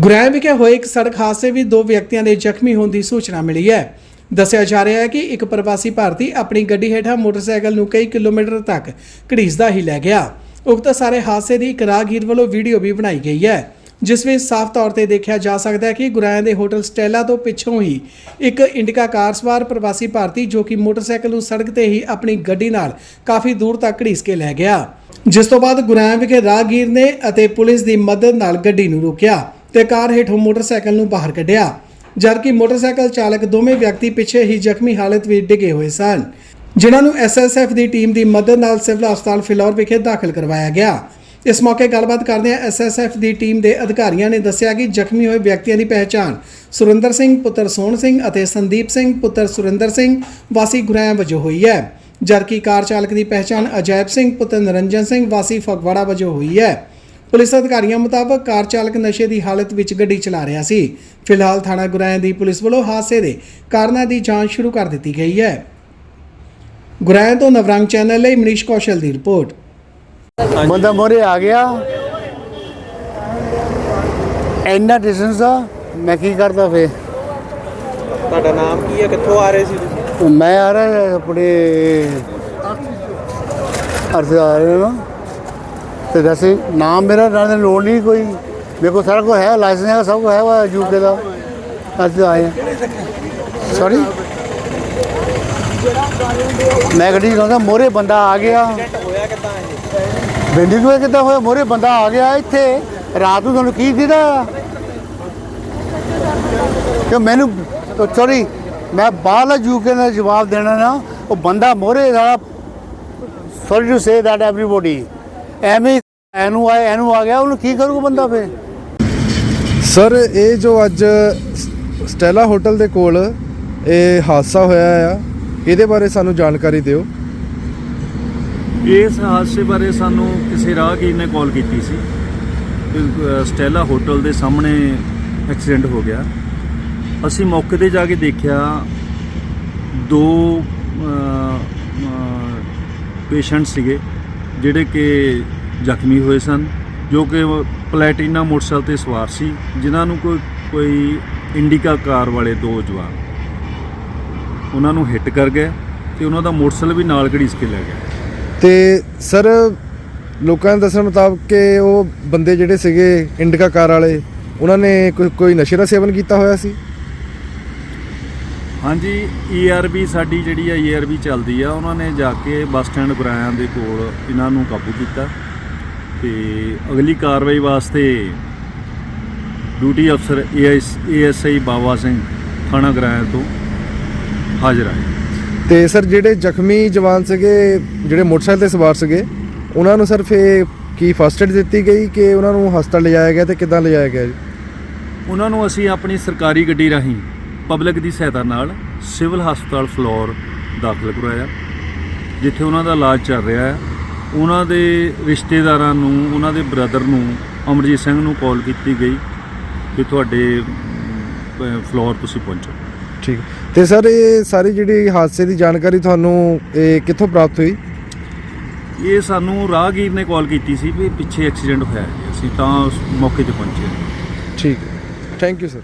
ਗੁਰੈਮ ਵਿਖੇ ਹੋਏ ਇੱਕ ਸੜਕ ਹਾਦਸੇ ਵਿੱਚ ਦੋ ਵਿਅਕਤੀਆਂ ਦੇ ਜ਼ਖਮੀ ਹੋਣ ਦੀ ਸੂਚਨਾ ਮਿਲੀ ਹੈ। ਦੱਸਿਆ ਜਾ ਰਿਹਾ ਹੈ ਕਿ ਇੱਕ ਪ੍ਰਵਾਸੀ ਭਾਰਤੀ ਆਪਣੀ ਗੱਡੀ ਹੇਠਾਂ ਮੋਟਰਸਾਈਕਲ ਨੂੰ ਕਈ ਕਿਲੋਮੀਟਰ ਤੱਕ ਘੜੀਸਦਾ ਹੀ ਲੈ ਗਿਆ। ਉਕਤ ਸਾਰੇ ਹਾਦਸੇ ਦੀ ਇੱਕ ਰਾਹਗੀਰ ਵੱਲੋਂ ਵੀਡੀਓ ਵੀ ਬਣਾਈ ਗਈ ਹੈ, ਜਿਸ ਵਿੱਚ ਸਾਫ਼ ਤੌਰ ਤੇ ਦੇਖਿਆ ਜਾ ਸਕਦਾ ਹੈ ਕਿ ਗੁਰਾਇਆਂ ਦੇ ਹੋਟਲ ਸਟੈਲਾ ਤੋਂ ਪਿੱਛੋਂ ਹੀ ਇੱਕ ਇੰਡਿਕਾ ਕਾਰ ਸਵਾਰ ਪ੍ਰਵਾਸੀ ਭਾਰਤੀ ਜੋ ਕਿ ਮੋਟਰਸਾਈਕਲ ਨੂੰ ਸੜਕ ਤੇ ਹੀ ਆਪਣੀ ਗੱਡੀ ਨਾਲ ਕਾਫੀ ਦੂਰ ਤੱਕ ਘੜੀਸ ਕੇ ਲੈ ਗਿਆ। ਜਿਸ ਤੋਂ ਬਾਅਦ ਗੁਰਾਇਆਂ ਵਿਖੇ ਰਾਹਗੀਰ ਨੇ ਅਤੇ ਪੁਲਿਸ ਦੀ ਮਦਦ ਨਾਲ ਗੱਡੀ ਨੂੰ ਰੋਕਿਆ। ਤੇ ਕਾਰ ਹੇਠੋਂ ਮੋਟਰਸਾਈਕਲ ਨੂੰ ਬਾਹਰ ਕੱਢਿਆ, ਜਦਕਿ ਮੋਟਰਸਾਈਕਲ ਚਾਲਕ ਦੋਵੇਂ ਵਿਅਕਤੀ ਪਿੱਛੇ ਹੀ ਜ਼ਖਮੀ ਹਾਲਤ ਵਿੱਚ ਡਿੱਗੇ ਹੋਏ ਸਨ, ਜਿਨ੍ਹਾਂ ਨੂੰ ਐਸਐਸਐਫ ਦੀ ਟੀਮ ਦੀ ਮਦਦ ਨਾਲ ਸਿਵਲ ਹਸਪਤਾਲ ਫਿਲੌਰ ਵਿਖੇ ਦਾਖਲ ਕਰਵਾਇਆ ਗਿਆ। ਇਸ ਮੌਕੇ ਗੱਲਬਾਤ ਕਰਦਿਆਂ ਐਸਐਸਐਫ ਦੀ ਟੀਮ ਦੇ ਅਧਿਕਾਰੀਆਂ ਨੇ ਦੱਸਿਆ ਕਿ ਜ਼ਖਮੀ ਹੋਏ ਵਿਅਕਤੀਆਂ ਦੀ ਪਹਿਚਾਣ ਸੁਰਿੰਦਰ ਸਿੰਘ, ਪੁੱਤਰ ਸੋਹਣ ਸਿੰਘ ਅਤੇ ਸੰਦੀਪ ਸਿੰਘ, ਪੁੱਤਰ ਸੁਰਿੰਦਰ ਸਿੰਘ ਵਾਸੀ ਗੁਰੈਮ ਵਜੋਂ ਹੋਈ ਹੈ, ਜਦਕਿ ਕਾਰ ਚਾਲਕ ਦੀ ਪਹਿਚਾਣ ਅਜੈਬ ਸਿੰਘ, ਪੁੱਤਰ ਨਰਿੰਜਨ ਸਿੰਘ ਵਾਸੀ ਫਗਵਾੜਾ ਵਜੋਂ ਹੋਈ ਹੈ। ਪੁਲਿਸ ਅਧਿਕਾਰੀਆਂ ਮੁਤਾਬਕ ਕਾਰ ਚਾਲਕ ਨਸ਼ੇ ਦੀ ਹਾਲਤ ਵਿੱਚ ਗੱਡੀ ਚਲਾ ਰਿਹਾ ਸੀ। ਫਿਲਹਾਲ ਥਾਣਾ ਗੁਰਾਇਆਂ ਦੀ ਪੁਲਿਸ ਵੱਲੋਂ ਹਾਦਸੇ ਦੇ ਕਾਰਨਾਂ ਦੀ ਜਾਂਚ ਸ਼ੁਰੂ ਕਰ ਦਿੱਤੀ ਗਈ ਹੈ। ਗੁਰਾਇਆਂ ਤੋਂ ਨਵਰੰਗ ਚੈਨਲ ਲਈ ਮਨੀਸ਼ ਕੌਸ਼ਲ ਦੀ ਰਿਪੋਰਟ। ਬੰਦਾ ਮੋਰੇ ਆ ਗਿਆ। ਇੰਨਾ ਡਿਸਟੈਂਸ ਆ ਮੈਂ ਕੀ ਕਰਦਾ ਫੇ ਤੁਹਾਡਾ ਨਾਮ ਕੀ ਹੈ? ਕਿੱਥੋਂ ਆ ਰਹੇ ਸੀ ਤੁਸੀਂ? ਮੈਂ ਆ ਰਿਹਾ ਆਪਣੇ ਅਰਥ ਆ ਰਿਹਾ ਨਾ। ਤੇ ਵੈਸੇ ਨਾਮ ਮੇਰਾ ਨਾਲ ਲੋੜ ਨਹੀਂ ਕੋਈ। ਮੇਰੇ ਕੋਲ ਸਾਰਾ ਕੁਝ ਹੈ ਲਾਇਸੈਂਸ ਹੈ ਸਭ ਕੁਝ ਹੈ ਵਾ ਯੂਕੇ ਦਾ। ਅਸੀਂ ਆਏ ਸੌਰੀ ਮੈਂ ਗੱਡੀ ਚਲਾਉਂਦਾ ਮੋਰੇ ਬੰਦਾ ਆ ਗਿਆ। ਹੋਇਆ ਕਿੱਦਾਂ ਬਿੰਦੀ ਕੋਈ ਕਿੱਦਾਂ ਹੋਇਆ? ਮੋਰੇ ਬੰਦਾ ਆ ਗਿਆ ਇੱਥੇ। ਰਾਤ ਨੂੰ ਤੁਹਾਨੂੰ ਕੀ ਦਿੱਤਾ ਕਿ ਮੈਨੂੰ ਸੌਰੀ ਮੈਂ ਬਾਹਰਲਾ ਯੂਕੇ ਦਾ ਜਵਾਬ ਦੇਣਾ ਨਾ, ਉਹ ਬੰਦਾ ਮੋਰੇ ਦਾ sorry to say that everybody ਐਵੇਂ ਐਨੂੰ ਆਏ ਐਨੂੰ ਆ ਗਿਆ ਉਹਨੂੰ ਕੀ ਕਰੂਗਾ ਬੰਦਾ ਫੇ ਸਰ ਇਹ ਜੋ ਅੱਜ ਸਟੈਲਾ ਹੋਟਲ ਦੇ ਕੋਲ ਇਹ ਹਾਦਸਾ ਹੋਇਆ ਆ ਇਹਦੇ ਬਾਰੇ ਸਾਨੂੰ ਜਾਣਕਾਰੀ ਦਿਓ। ਇਸ ਹਾਦਸੇ ਬਾਰੇ ਸਾਨੂੰ ਕਿਸੇ ਰਾਹਗੀਰ ਨੇ ਕਾਲ ਕੀਤੀ ਸੀ। ਸਟੈਲਾ ਹੋਟਲ ਦੇ ਸਾਹਮਣੇ ਐਕਸੀਡੈਂਟ ਹੋ ਗਿਆ। ਅਸੀਂ ਮੌਕੇ ਤੇ ਜਾ ਕੇ ਦੇਖਿਆ ਦੋ ਪੇਸ਼ੈਂਟ ਸੀਗੇ। ਜਿਹੜੇ ਕਿ ਜ਼ਖਮੀ ਹੋਏ ਸਨ, ਜੋ ਕਿ ਪਲੈਟੀਨਾ ਮੋਟਰਸਾਈਕਲ ਤੇ ਸਵਾਰ ਸੀ, ਜਿਨ੍ਹਾਂ ਨੂੰ ਕੋਈ ਕੋਈ ਇੰਡੀਕਾ ਕਾਰ ਵਾਲੇ ਦੋ ਜਵਾਨ ਉਹਨਾਂ ਨੂੰ ਹਿੱਟ ਕਰ ਗਏ ਤੇ ਉਹਨਾਂ ਦਾ ਮੋਟਰਸਾਈਕਲ ਵੀ ਨਾਲ ਘੜੀਸ ਕੇ ਲੈ ਗਿਆ। ਤੇ ਸਰ, ਲੋਕਾਂ ਦੇ ਦੱਸਣ ਮੁਤਾਬਕ ਕਿ ਉਹ ਬੰਦੇ ਜਿਹੜੇ ਸੀਗੇ ਇੰਡੀਕਾ ਕਾਰ ਵਾਲੇ, ਉਹਨਾਂ ਨੇ ਕੋਈ ਕੋਈ ਨਸ਼ੇ ਦਾ ਸੇਵਨ ਕੀਤਾ ਹੋਇਆ ਸੀ? ਹਾਂਜੀ ਈਆਰਬੀ ਸਾਡੀ ਜਿਹੜੀ ਆ ਈਆਰਬੀ ਚੱਲਦੀ ਆ ਉਹਨਾਂ ਨੇ ਜਾ ਕੇ ਬੱਸ ਸਟੈਂਡ ਗੁਰਾਇਆਂ ਦੇ ਕੋਲ ਇਹਨਾਂ ਨੂੰ ਕਾਬੂ ਕੀਤਾ ਤੇ ਅਗਲੀ ਕਾਰਵਾਈ ਵਾਸਤੇ ਡਿਊਟੀ ਅਫਸਰ ਏਐਸਆਈ ਬਾਵਾ ਸਿੰਘ ਥਾਣਾ ਗੁਰਾਇਆਂ ਤੋਂ ਹਾਜ਼ਰ ਆਏ। ਤੇ ਸਰ ਜਿਹੜੇ ਜ਼ਖਮੀ ਜਵਾਨ ਸੀਗੇ ਜਿਹੜੇ ਮੋਟਰਸਾਈਕਲ ਤੇ ਸਵਾਰ ਸੀਗੇ ਉਹਨਾਂ ਨੂੰ ਸਰ ਫੇ ਕੀ ਫਸਟ ਏਡ ਦਿੱਤੀ ਗਈ ਕਿ ਉਹਨਾਂ ਨੂੰ ਹਸਪਤਾਲ ਲਿਜਾਇਆ ਗਿਆ ਤੇ ਕਿੱਦਾਂ ਲਿਜਾਇਆ ਗਿਆ ਜੀ? ਉਹਨਾਂ ਨੂੰ ਅਸੀਂ ਆਪਣੀ ਸਰਕਾਰੀ ਗੱਡੀ ਰਾਹੀਂ ਪਬਲਿਕ ਦੀ ਸਹਾਇਤਾ ਨਾਲ ਸਿਵਲ ਹਸਪਤਾਲ ਫਲੋਰ ਦਾਖਲ ਕਰਵਾਇਆ। ਜਿੱਥੇ ਉਹਨਾਂ ਦਾ ਇਲਾਜ ਚੱਲ ਰਿਹਾ ਹੈ। ਉਹਨਾਂ ਦੇ ਰਿਸ਼ਤੇਦਾਰਾਂ ਨੂੰ ਉਹਨਾਂ ਦੇ ਬ੍ਰਦਰ ਨੂੰ ਅਮਰਜੀਤ ਸਿੰਘ ਨੂੰ ਕਾਲ ਕੀਤੀ ਗਈ ਕਿ ਤੁਹਾਡੇ ਫਲੋਰ ਤੁਸੀਂ ਪਹੁੰਚੋ। ਠੀਕ। ਤੇ ਸਰ ਇਹ ਸਾਰੀ ਜਿਹੜੀ ਹਾਦਸੇ ਦੀ ਜਾਣਕਾਰੀ ਤੁਹਾਨੂੰ ਇਹ ਕਿੱਥੋਂ ਪ੍ਰਾਪਤ ਹੋਈ? ਇਹ ਸਾਨੂੰ ਰਾਹਗੀਰ ਨੇ ਕਾਲ ਕੀਤੀ ਸੀ ਵੀ ਪਿੱਛੇ ਐਕਸੀਡੈਂਟ ਹੋਇਆ ਹੈ। ਅਸੀਂ ਤਾਂ ਉਸ ਮੌਕੇ ਤੇ ਪਹੁੰਚੇ ਠੀਕ। Thank you sir.